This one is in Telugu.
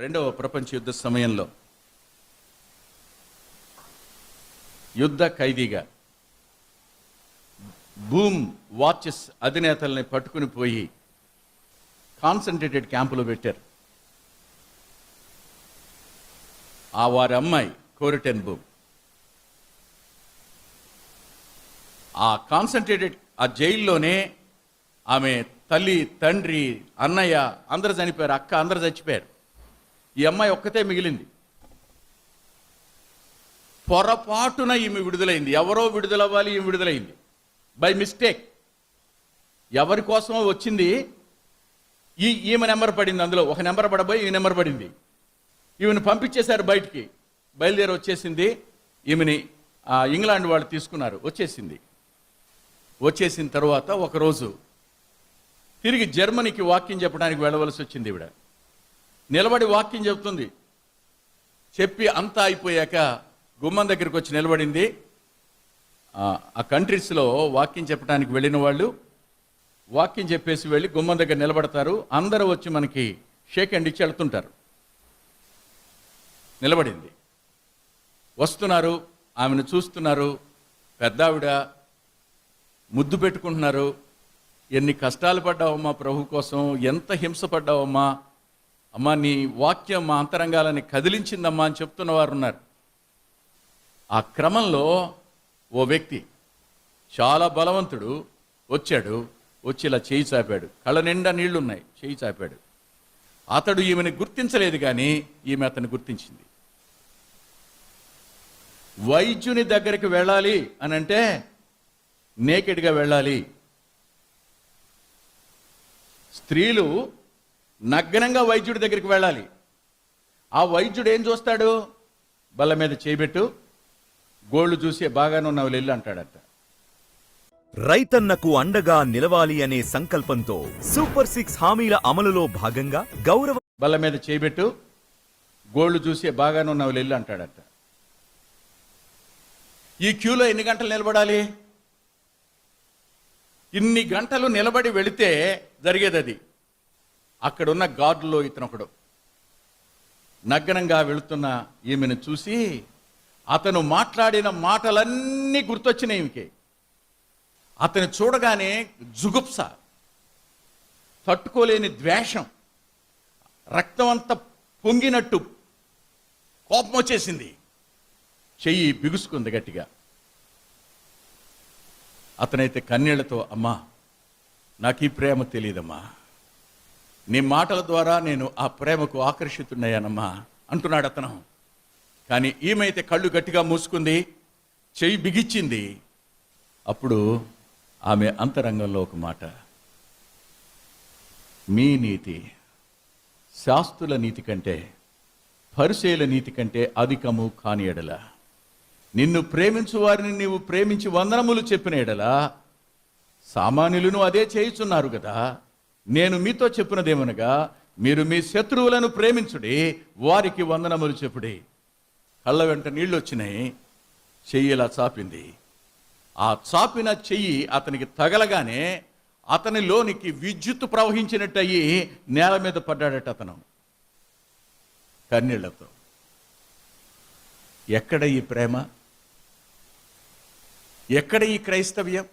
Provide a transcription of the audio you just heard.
రెండవ ప్రపంచ యుద్ధ సమయంలో యుద్ధ ఖైదీగా బూమ్ వాచెస్ అధినేతల్ని పట్టుకుని పోయి కాన్సన్ట్రేటెడ్ క్యాంపులో పెట్టారు. ఆ వారి అమ్మాయి కోరిటెన్ బూమ్ ఆ కాన్సన్ట్రేటెడ్ ఆ జైల్లోనే ఆమె తల్లి తండ్రి అన్నయ్య అందరు చనిపోయారు అక్క అందరు చచ్చిపోయారు. ఈ అమ్మాయి ఒక్కతే మిగిలింది. పొరపాటున ఈమె విడుదలైంది. ఎవరో విడుదలవ్వాలి ఈమె విడుదలైంది. బై మిస్టేక్ ఎవరి కోసమో వచ్చింది ఈ ఈమె నెంబర్ పడింది అందులో. ఒక నెంబర్ పడబోయి ఈ నెంబర్ పడింది. ఈమెను పంపించేశారు బయటికి. బయలుదేరి వచ్చేసింది. ఈమెని ఇంగ్లాండ్ వాళ్ళు తీసుకున్నారు. వచ్చేసింది. వచ్చేసిన తర్వాత ఒకరోజు తిరిగి జర్మనీకి వాక్యం చెప్పడానికి వెళ్ళవలసి వచ్చింది ఇవిడ నిలబడి వాక్యం చెప్తుంది చెప్పి అంతా అయిపోయాక గుమ్మం దగ్గరికి వచ్చి నిలబడింది. ఆ, కంట్రీస్లో వాక్యం చెప్పడానికి వెళ్ళిన వాళ్ళు వాక్యం చెప్పేసి వెళ్ళి గుమ్మం దగ్గర నిలబడతారు. అందరూ వచ్చి మనకి షేక్ అండ్ ఇచ్చి వెళ్తుంటారు. నిలబడింది. వస్తున్నారు ఆమెను చూస్తున్నారు. పెద్దావిడ ముద్దు పెట్టుకుంటున్నారు. ఎన్ని కష్టాలు పడ్డావమ్మా ప్రభు కోసం ఎంత హింస పడ్డావమ్మా. అమ్మా నీ వాక్యం మా అంతరంగాలని కదిలించిందమ్మా అని చెప్తున్న వారు ఉన్నారు. ఆ క్రమంలో ఓ వ్యక్తి చాలా బలవంతుడు వచ్చాడు వచ్చి ఇలా చేయి చాపాడు. కళ్ళ నిండా నీళ్ళున్నాయి చేయి చాపాడు. అతడు ఈమెను గుర్తించలేదు కానీ ఈమె అతను గుర్తించింది. వైద్యుని దగ్గరికి వెళ్ళాలి అని అంటే నేకెడ్గా వెళ్ళాలి. స్త్రీలు నగ్నంగా వైద్యుడి దగ్గరికి వెళ్ళాలి. ఆ వైద్యుడు ఏం చూస్తాడు? బల్ల మీద చేయబెట్టు గోళ్ళు చూసి బాగానే ఉన్నావు వెళ్ళి అంటాడట. రైతన్నకు అండగా నిలవాలి అనే సంకల్పంతో సూపర్ సిక్స్ హామీల అమలులో భాగంగా గౌరవ బల్ల మీద చేయబెట్టు గోళ్ళు చూసి బాగానే ఉన్నావు వెళ్ళి అంటాడట. ఈ క్యూలో ఎన్ని గంటలు నిలబడాలి? ఇన్ని గంటలు నిలబడి వెళితే జరిగేది అది. అక్కడున్న గార్డులో ఇతను ఒకడు నగ్నంగా వెళుతున్న ఈమెను చూసి అతను మాట్లాడిన మాటలన్నీ గుర్తొచ్చినాయి ఈమెకి. అతను చూడగానే జుగుప్స తట్టుకోలేని ద్వేషం రక్తం అంతా పొంగినట్టు కోపం వచ్చేసింది చెయ్యి బిగుసుకుంది గట్టిగా. అతనైతే కన్నీళ్ళతో అమ్మా నాకు ఈ ప్రేమ తెలియదమ్మా నీ మాటల ద్వారా నేను ఆ ప్రేమకు ఆకర్షితున్నాయనమ్మా అంటున్నాడు అతను. కానీ ఈమెయితే కళ్ళు గట్టిగా మూసుకుంది చెయ్యి బిగిచ్చింది. అప్పుడు ఆమె అంతరంగంలో ఒక మాట. మీ నీతి శాస్త్రుల నీతి కంటే పరిశీల నీతి కంటే అధికము కాని ఎడల. నిన్ను ప్రేమించు వారిని నీవు ప్రేమించి వందనములు చెప్పిన ఎడల సామాన్యులను అదే చేయుచున్నారు కదా నేను మీతో చెప్పినదేమనగా మీరు మీ శత్రువులను ప్రేమించుడి వారికి వందనములు చెప్పుడి. కళ్ళ వెంట నీళ్ళు వచ్చినాయి చెయ్యి ఇలా చాపింది. ఆ చాపిన చెయ్యి అతనికి తగలగానే అతనిలోనికి విద్యుత్ ప్రవహించినట్టు అయ్యి నేల మీద పడ్డాడట అతను. కన్నీళ్ళతో. ఎక్కడ ఈ ప్రేమ? ఎక్కడ ఈ క్రైస్తవ్యం?